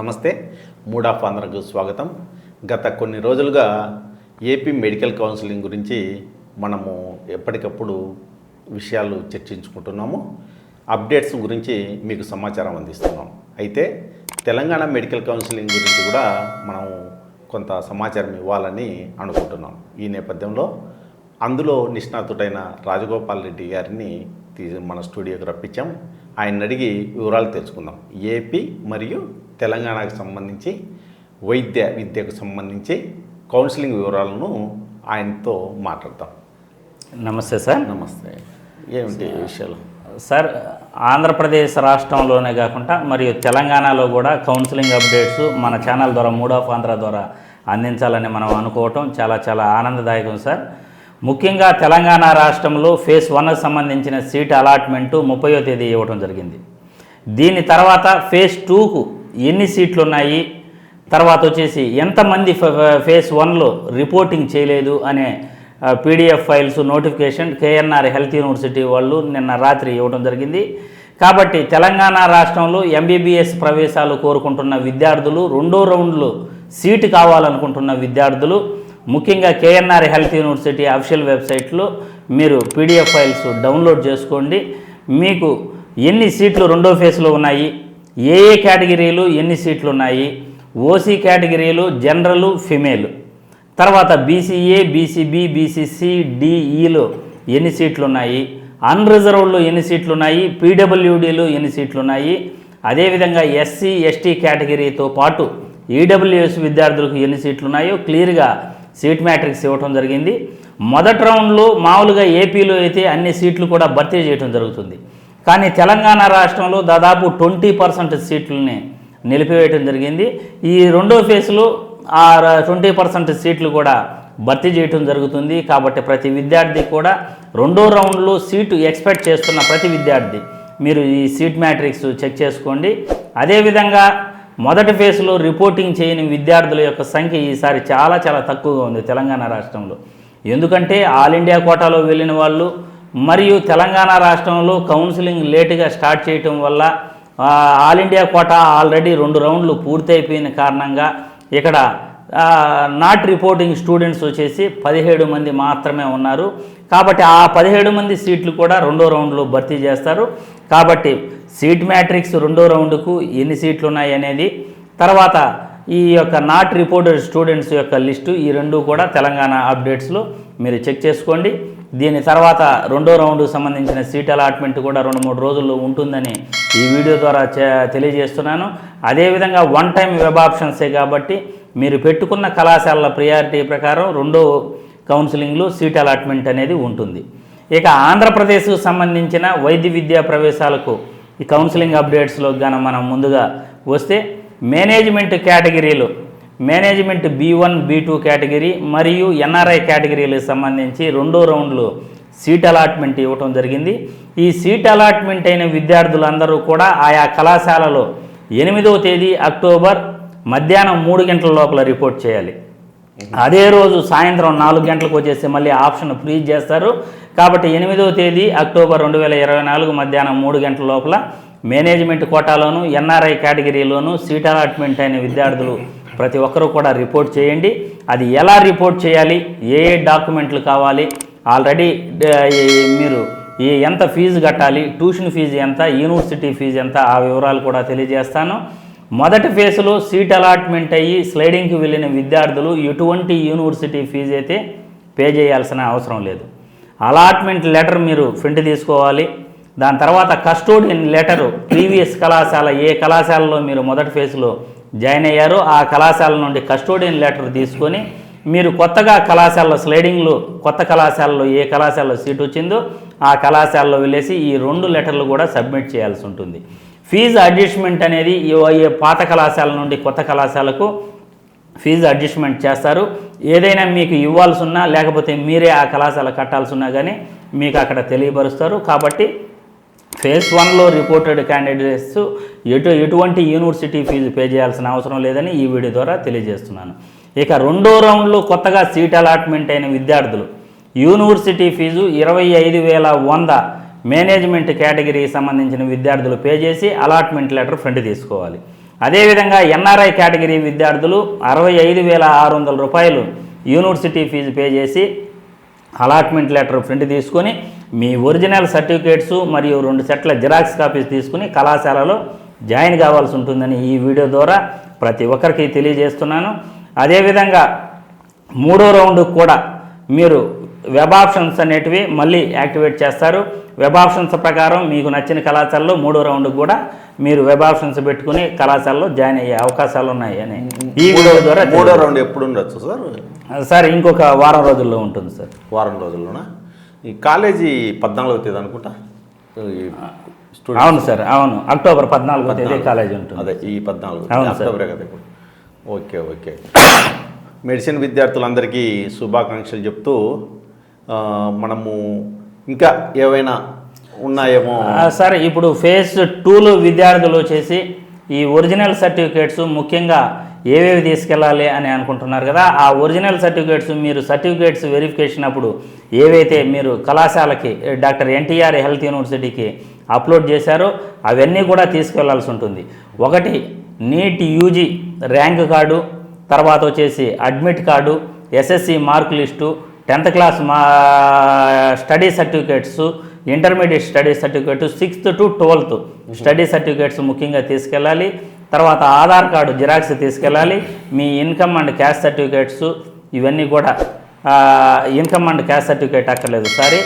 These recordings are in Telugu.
నమస్తే. మూడ్ ఆఫ్ ఆంధ్రకు స్వాగతం. గత కొన్ని రోజులుగా ఏపీ మెడికల్ కౌన్సిలింగ్ గురించి మనము ఎప్పటికప్పుడు విషయాలు చర్చించుకుంటున్నాము. అప్డేట్స్ గురించి మీకు సమాచారం అందిస్తున్నాం. అయితే తెలంగాణ మెడికల్ కౌన్సిలింగ్ గురించి కూడా మనం కొంత సమాచారం ఇవ్వాలని అనుకుంటున్నాం. ఈ నేపథ్యంలో అందులో నిష్ణాతుడైన రాజగోపాల్ రెడ్డి గారిని తీ- మన స్టూడియోకి రప్పించాం. ఆయన అడిగి వివరాలు తెలుసుకుందాం. ఏపీ మరియు తెలంగాణకు సంబంధించి వైద్య విద్యకు సంబంధించి కౌన్సిలింగ్ వివరాలను ఆయనతో మాట్లాడతాం. నమస్తే సార్. నమస్తే. ఏమిటి విషయాలు? సార్ ఆంధ్రప్రదేశ్ రాష్ట్రంలోనే కాకుండా మరియు తెలంగాణలో కూడా కౌన్సిలింగ్ అప్డేట్స్ మన ఛానల్ ద్వారా మూడ్ ఆఫ్ ఆంధ్ర ద్వారా అందించాలని మనం అనుకోవటం చాలా చాలా ఆనందదాయకం సార్. ముఖ్యంగా తెలంగాణ రాష్ట్రంలో ఫేస్ వన్కు సంబంధించిన సీట్ అలాట్మెంటు ముప్పయో తేదీ ఇవ్వడం జరిగింది. దీని తర్వాత ఫేజ్ టూకు ఎన్ని సీట్లు ఉన్నాయి? తర్వాత వచ్చేసి ఎంతమంది ఫ- ఫేజ్ వన్లో రిపోర్టింగ్ చేయలేదు అనే PDF files notification KNR health university వాళ్ళు నిన్న రాత్రి ఇవ్వడం జరిగింది. కాబట్టి తెలంగాణ రాష్ట్రంలో ఎంబీబీఎస్ ప్రవేశాలు కోరుకుంటున్న విద్యార్థులు రెండో రౌండ్లో సీటు కావాలనుకుంటున్న విద్యార్థులు ముఖ్యంగా కేఎన్ఆర్ హెల్త్ యూనివర్సిటీ అఫీషియల్ వెబ్సైట్లో మీరు పీడిఎఫ్ ఫైల్స్ డౌన్లోడ్ చేసుకోండి. మీకు ఎన్ని సీట్లు రెండో ఫేజ్లో ఉన్నాయి? ఏ ఏ కేటగిరీలు ఎన్ని సీట్లు ఉన్నాయి? ఓసీ కేటగిరీలు జనరల్ ఫిమేల్. తర్వాత బీసీఏ బీసీబీ బీసీసీ డిఈలో ఎన్ని సీట్లు ఉన్నాయి? అన్రిజర్వ్డ్లో ఎన్ని సీట్లు ఉన్నాయి? పీడబ్ల్యూడీలో ఎన్ని సీట్లు ఉన్నాయి? అదేవిధంగా ఎస్సీ ఎస్టీ కేటగిరీతో పాటు ఈడబ్ల్యూఎస్ విద్యార్థులకు ఎన్ని సీట్లు ఉన్నాయో క్లియర్గా సీట్ మ్యాట్రిక్స్ ఇవ్వటం జరిగింది. మొదటి రౌండ్లో మామూలుగా ఏపీలో అయితే అన్ని సీట్లు కూడా భర్తీ చేయడం జరుగుతుంది. కానీ తెలంగాణ రాష్ట్రంలో దాదాపు ట్వంటీ పర్సెంట్ సీట్లని నిలిపివేయటం జరిగింది. ఈ రెండో ఫేజ్లో ఆ ట్వంటీ పర్సెంట్ సీట్లు కూడా భర్తీ చేయటం జరుగుతుంది. కాబట్టి ప్రతి విద్యార్థి కూడా రెండో రౌండ్లో సీటు ఎక్స్పెక్ట్ చేస్తున్న ప్రతి విద్యార్థి మీరు ఈ సీట్ మ్యాట్రిక్స్ చెక్ చేసుకోండి. అదేవిధంగా మొదటి ఫేజ్లో రిపోర్టింగ్ చేయని విద్యార్థుల యొక్క సంఖ్య ఈసారి చాలా చాలా తక్కువగా ఉంది తెలంగాణ రాష్ట్రంలో. ఎందుకంటే ఆల్ ఇండియా కోటాలో వెళ్ళిన వాళ్ళు మరియు తెలంగాణ రాష్ట్రంలో కౌన్సిలింగ్ లేటుగా స్టార్ట్ చేయటం వల్ల ఆల్ ఇండియా కోటా ఆల్రెడీ రెండు రౌండ్లు పూర్తయిపోయిన కారణంగా ఇక్కడ నాట్ రిపోర్టింగ్ స్టూడెంట్స్ వచ్చేసి పదిహేడు మంది మాత్రమే ఉన్నారు. కాబట్టి ఆ పదిహేడు మంది సీట్లు కూడా రెండో రౌండ్లో భర్తీ చేస్తారు. కాబట్టి సీట్ మ్యాట్రిక్స్ రెండో రౌండ్కు ఎన్ని సీట్లు ఉన్నాయి అనేది తర్వాత ఈ యొక్క నాట్ రిపోర్టెడ్ స్టూడెంట్స్ యొక్క లిస్టు ఈ రెండు కూడా తెలంగాణ అప్డేట్స్లో మీరు చెక్ చేసుకోండి. దీని తర్వాత రెండో రౌండ్కు సంబంధించిన సీట్ అలాట్మెంట్ కూడా రెండు మూడు రోజుల్లో ఉంటుందని ఈ వీడియో ద్వారా తెలియజేస్తున్నాను. అదేవిధంగా వన్ టైం వెబ్ ఆప్షన్సే కాబట్టి మీరు పెట్టుకున్న కళాశాలల ప్రియారిటీ ప్రకారం రెండో కౌన్సిలింగ్లో సీట్ అలాట్మెంట్ అనేది ఉంటుంది. ఇక ఆంధ్రప్రదేశ్కు సంబంధించిన వైద్య విద్యా ప్రవేశాలకు ఈ కౌన్సిలింగ్ అప్డేట్స్లో గాన మనం ముందుగా వస్తే management కేటగిరీలు management B one B two category మరియు ఎన్ఆర్ఐ కేటగిరీలకు సంబంధించి రెండో రౌండ్లో సీట్ అలాట్మెంట్ ఇవ్వటం జరిగింది. ఈ సీట్ అలాట్మెంట్ అయిన విద్యార్థులందరూ కూడా ఆయా కళాశాలలో ఎనిమిదవ తేదీ అక్టోబర్ మధ్యాహ్నం మూడు గంటల లోపల రిపోర్ట్ చేయాలి. అదే రోజు సాయంత్రం నాలుగు గంటలకు వచ్చేసి మళ్ళీ ఆప్షన్ ఫ్రీజ్ చేస్తారు. కాబట్టి ఎనిమిదవ తేదీ అక్టోబర్ రెండు వేల ఇరవై నాలుగు మధ్యాహ్నం మూడు గంటల లోపల మేనేజ్మెంట్ కోటాలోను ఎన్ఆర్ఐ కేటగిరీలోను సీట్ అలాట్మెంట్ అయిన విద్యార్థులు ప్రతి ఒక్కరూ కూడా రిపోర్ట్ చేయండి. అది ఎలా రిపోర్ట్ చేయాలి? ఏ ఏ డాక్యుమెంట్లు కావాలి? ఆల్రెడీ మీరు ఈ ఎంత ఫీజు కట్టాలి? ట్యూషన్ ఫీజు ఎంత? యూనివర్సిటీ ఫీజు ఎంత? ఆ వివరాలు కూడా తెలియజేస్తాను. మొదటి ఫేజ్లో సీట్ అలాట్మెంట్ అయ్యి స్లైడింగ్కి వెళ్ళిన విద్యార్థులు ఎటువంటి యూనివర్సిటీ ఫీజు అయితే పే చేయాల్సిన అవసరం లేదు. అలాట్మెంట్ లెటర్ మీరు ప్రింట్ తీసుకోవాలి. దాని తర్వాత కస్టోడియన్ లెటరు ప్రీవియస్ కళాశాల ఏ కళాశాలలో మీరు మొదటి ఫేజ్లో జాయిన్ అయ్యారో ఆ కళాశాల నుండి కస్టోడియన్ లెటర్ తీసుకొని మీరు కొత్తగా కళాశాలలో స్లైడింగ్లు కొత్త కళాశాలలో ఏ కళాశాలలో సీట్ వచ్చిందో ఆ కళాశాలలో వెళ్ళేసి ఈ రెండు లెటర్లు కూడా సబ్మిట్ చేయాల్సి ఉంటుంది. ఫీజు అడ్జస్ట్మెంట్ అనేది ఏ పాత కళాశాల నుండి కొత్త కళాశాలకు ఫీజు అడ్జస్ట్మెంట్ చేస్తారు. ఏదైనా మీకు ఇవ్వాల్సి ఉన్నా లేకపోతే మీరే ఆ కళాశాల కట్టాల్సి ఉన్నా కానీ మీకు అక్కడ తెలియపరుస్తారు. కాబట్టి ఫేజ్ వన్లో రిపోర్టెడ్ క్యాండిడేట్స్ ఎటు ఎటువంటి యూనివర్సిటీ ఫీజు పే చేయాల్సిన అవసరం లేదని ఈ వీడియో ద్వారా తెలియజేస్తున్నాను. ఇక రెండో రౌండ్లో కొత్తగా సీట్ అలాట్మెంట్ అయిన విద్యార్థులు. యూనివర్సిటీ ఫీజు ఇరవై ఐదు వేల వంద మేనేజ్మెంట్ కేటగిరీకి సంబంధించిన విద్యార్థులు పే చేసి అలాట్మెంట్ లెటర్ ఫ్రంట్ తీసుకోవాలి. అదేవిధంగా ఎన్ఆర్ఐ కేటగిరీ విద్యార్థులు అరవై ఐదు వేల ఆరు వందల రూపాయలు యూనివర్సిటీ ఫీజు పే చేసి అలాట్మెంట్ లెటర్ ప్రింట్ తీసుకొని మీ ఒరిజినల్ సర్టిఫికేట్స్ మరియు రెండు సెట్ల జిరాక్స్ కాపీస్ తీసుకుని కళాశాలలో జాయిన్ కావాల్సి ఉంటుందని ఈ వీడియో ద్వారా ప్రతి ఒక్కరికి తెలియజేస్తున్నాను. అదేవిధంగా మూడో రౌండ్ కూడా మీరు వెబ్ ఆప్షన్స్ అనేటివి మళ్ళీ యాక్టివేట్ చేస్తారు. వెబ్ ఆప్షన్స్ ప్రకారం మీకు నచ్చిన కళాశాలలో మూడో రౌండ్ కూడా మీరు వెబ్ ఆప్షన్స్ పెట్టుకుని కళాశాలలో జాయిన్ అయ్యే అవకాశాలు ఉన్నాయి అని ఈ వీడియో ద్వారా మూడో రౌండ్ ఎప్పుడు ఉండొచ్చు సార్? సార్ ఇంకొక వారం రోజుల్లో ఉంటుంది సార్. వారం రోజుల్లోనా? ఈ కాలేజీ పద్నాలుగో తేదీ అనుకుంటా? అవును సార్ అవును. అక్టోబర్ పద్నాలుగో తేదీ కాలేజ్ ఉంటుంది. అదే ఈ పద్నాలుగు. అక్టోబరే కదా ఇప్పుడు. Okay okay. మెడిసిన్ విద్యార్థులందరికీ శుభాకాంక్షలు చెప్తూ మనము ఇంకా ఏవైనా ఉన్నాయేమో. సార్ ఇప్పుడు ఫేజ్ టూలో విద్యార్థులు వచ్చేసి ఈ ఒరిజినల్ సర్టిఫికేట్స్ ముఖ్యంగా ఏవేవి తీసుకెళ్ళాలి అని అనుకుంటున్నారు కదా ఆ ఒరిజినల్ సర్టిఫికేట్స్ మీరు సర్టిఫికేట్స్ వెరిఫికేషన్ అప్పుడు ఏవైతే మీరు కళాశాలకి డాక్టర్ ఎన్టీఆర్ హెల్త్ యూనివర్సిటీకి అప్లోడ్ చేశారో అవన్నీ కూడా తీసుకెళ్ళాల్సి ఉంటుంది. ఒకటి నీట్ యూజీ ర్యాంక్ కార్డు తర్వాత వచ్చేసి admit card SSC mark list tenth class మా study certificates intermediate study certificate sixth to twelfth study certificates ముఖ్యంగా తీసుకెళ్ళాలి. తర్వాత ఆధార్ కార్డు జిరాక్స్ తీసుకెళ్ళాలి. మీ ఇన్కమ్ అండ్ క్యాష్ సర్టిఫికేట్స్ ఇవన్నీ కూడా ఇన్కమ్ అండ్ క్యాష్ సర్టిఫికేట్ అక్కర్లేదు. సారీ.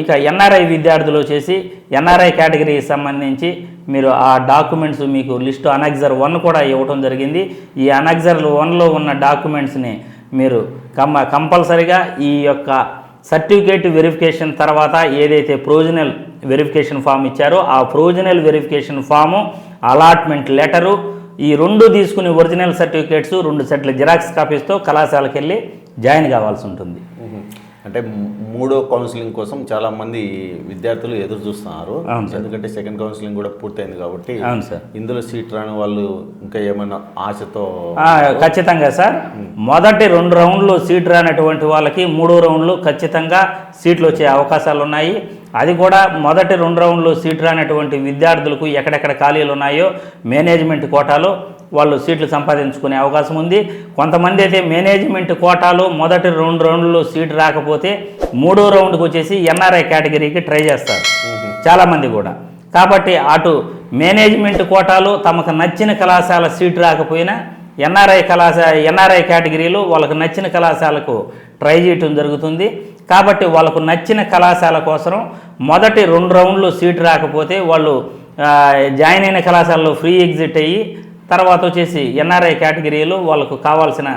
ఇక ఎన్ఆర్ఐ విద్యార్థులు వచ్చేసి ఎన్ఆర్ఐ కేటగిరీకి సంబంధించి మీరు ఆ డాక్యుమెంట్స్ మీకు లిస్టు అనెక్జర్ వన్ కూడా ఇవ్వడం జరిగింది. ఈ అనెక్జర్ వన్లో ఉన్న డాక్యుమెంట్స్ని మీరు కమ్మ కంపల్సరిగా ఈ యొక్క సర్టిఫికేట్ వెరిఫికేషన్ తర్వాత ఏదైతే ప్రొవిజనల్ వెరిఫికేషన్ ఫామ్ ఇచ్చారో ఆ provisional verification form allotment letter ఈ రెండు తీసుకుని ఒరిజినల్ సర్టిఫికేట్స్ రెండు సెట్ల జిరాక్స్ కాపీస్తో కళాశాలకు వెళ్ళి జాయిన్ కావాల్సి ఉంటుంది. అంటే మూడో కౌన్సిలింగ్ కోసం చాలా మంది విద్యార్థులు ఎదురు చూస్తున్నారు. ఎందుకంటే సెకండ్ కౌన్సిలింగ్ కూడా పూర్తయింది కాబట్టి ఇందులో సీట్ రాని వాళ్ళు ఇంకా ఏమైనా ఆశతో ఖచ్చితంగా సార్. మొదటి రెండు రౌండ్లు సీట్ రానటువంటి వాళ్ళకి మూడో రౌండ్లు ఖచ్చితంగా సీట్లు వచ్చే అవకాశాలు ఉన్నాయి అది కూడా మొదటి రెండు రౌండ్లు సీట్ రానటువంటి విద్యార్థులకు ఎక్కడెక్కడ ఖాళీలు ఉన్నాయో మేనేజ్మెంట్ కోటాలో వాళ్ళు సీట్లు సంపాదించుకునే అవకాశం ఉంది. కొంతమంది అయితే మేనేజ్మెంట్ కోటాలో మొదటి రెండు రౌండ్లో సీట్ రాకపోతే మూడో రౌండ్కి వచ్చేసి ఎన్ఆర్ఐ కేటగిరీకి ట్రై చేస్తారు. చాలామంది కూడా. కాబట్టి అటు మేనేజ్మెంట్ కోటాలో తమకు నచ్చిన కళాశాల సీటు రాకపోయినా ఎన్ఆర్ఐ కళాశాల ఎన్ఆర్ఐ కేటగిరీలో వాళ్ళకు నచ్చిన కళాశాలకు ట్రై చేయటం జరుగుతుంది. కాబట్టి వాళ్ళకు నచ్చిన కళాశాల కోసం మొదటి రెండు రౌండ్లు సీట్ రాకపోతే వాళ్ళు జాయిన్ అయిన కళాశాలలో ఫ్రీ ఎగ్జిట్ అయ్యి తర్వాత వచ్చేసి ఎన్ఆర్ఐ కేటగిరీలో వాళ్ళకు కావాల్సిన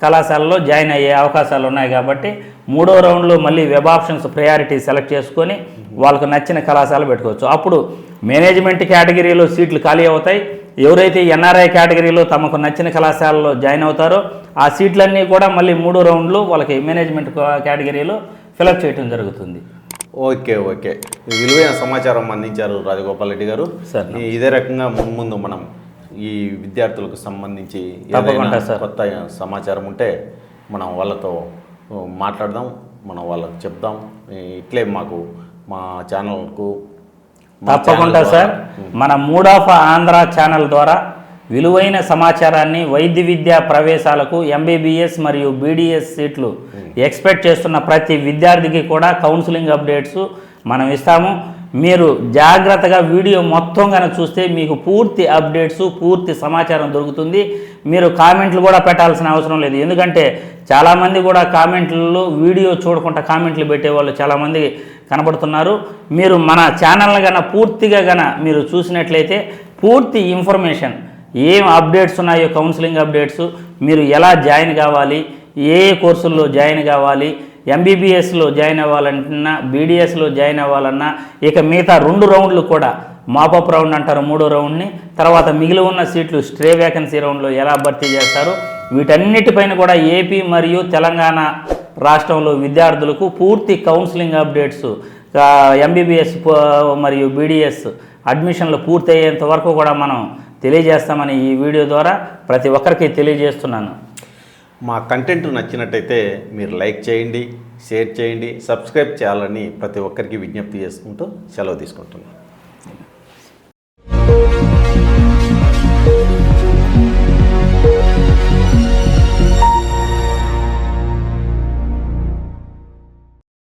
కళాశాలలో జాయిన్ అయ్యే అవకాశాలు ఉన్నాయి కాబట్టి మూడో రౌండ్లో మళ్ళీ వెబ్ ఆప్షన్స్ ప్రయారిటీ సెలెక్ట్ చేసుకొని వాళ్ళకు నచ్చిన కళాశాల పెట్టుకోవచ్చు. అప్పుడు మేనేజ్మెంట్ కేటగిరీలో సీట్లు ఖాళీ అవుతాయి. ఎవరైతే ఎన్ఆర్ఐ కేటగిరీలో తమకు నచ్చిన కళాశాలలో జాయిన్ అవుతారో ఆ సీట్లన్నీ కూడా మళ్ళీ మూడో రౌండ్లో వాళ్ళకి మేనేజ్మెంట్ కేటగిరీలో ఫిలప్ చేయడం జరుగుతుంది. Okay okay. విలువైన సమాచారం అందించారు రాజగోపాల్ రెడ్డి గారు. ఇదే రకంగా ముందు ముందు మనం ఈ విద్యార్థులకు సంబంధించి. కొత్త సమాచారం ఉంటే మనం వాళ్ళతో మాట్లాడదాం మనం వాళ్ళకి చెప్దాం. ఇట్లే మాకు మా ఛానల్కు తప్పకుండా సార్. మన మూడ్ ఆఫ్ ఆంధ్ర ఛానల్ ద్వారా విలువైన సమాచారాన్ని వైద్య విద్యా ప్రవేశాలకు ఎంబీబీఎస్ మరియు బీడీఎస్ సీట్లు ఎక్స్పెక్ట్ చేస్తున్న ప్రతి విద్యార్థికి కూడా కౌన్సిలింగ్ అప్డేట్స్ మనం ఇస్తాము. మీరు జాగ్రత్తగా వీడియో మొత్తం కనుక చూస్తే మీకు పూర్తి అప్డేట్స్ పూర్తి సమాచారం దొరుకుతుంది. మీరు కామెంట్లు కూడా పెట్టాల్సిన అవసరం లేదు. ఎందుకంటే చాలామంది కూడా కామెంట్లలో వీడియో చూడకుండా కామెంట్లు పెట్టేవాళ్ళు చాలామంది కనబడుతున్నారు. మీరు మన ఛానల్ గన పూర్తిగా గన మీరు చూసినట్లయితే పూర్తి ఇన్ఫర్మేషన్ ఏం అప్డేట్స్ ఉన్నాయో కౌన్సిలింగ్ అప్డేట్స్ మీరు ఎలా జాయిన్ కావాలి ఏ ఏ కోర్సుల్లో జాయిన్ కావాలి ఎంబీబీఎస్లో జాయిన్ అవ్వాలన్నా బీడీఎస్లో జాయిన్ అవ్వాలన్నా ఇక మిగతా రెండు రౌండ్లు కూడా మాపప్ రౌండ్ అంటారు మూడో రౌండ్ని తర్వాత మిగిలి ఉన్న సీట్లు స్ట్రే వేకెన్సీ రౌండ్లో ఎలా భర్తీ చేస్తారు వీటన్నిటిపైన కూడా ఏపీ మరియు తెలంగాణ రాష్ట్రంలో విద్యార్థులకు పూర్తి కౌన్సిలింగ్ అప్డేట్స్ ఎంబీబీఎస్ మరియు బీడీఎస్ అడ్మిషన్లు పూర్తి అయ్యేంత వరకు కూడా మనం తెలియజేస్తామని ఈ వీడియో ద్వారా ప్రతి ఒక్కరికి తెలియజేస్తున్నాను. మా కంటెంట్ నచ్చినట్టయితే మీరు లైక్ చేయండి షేర్ చేయండి సబ్స్క్రైబ్ చేయాలని ప్రతి ఒక్కరికి విజ్ఞప్తి చేసుకుంటూ సెలవు తీసుకుంటున్నాను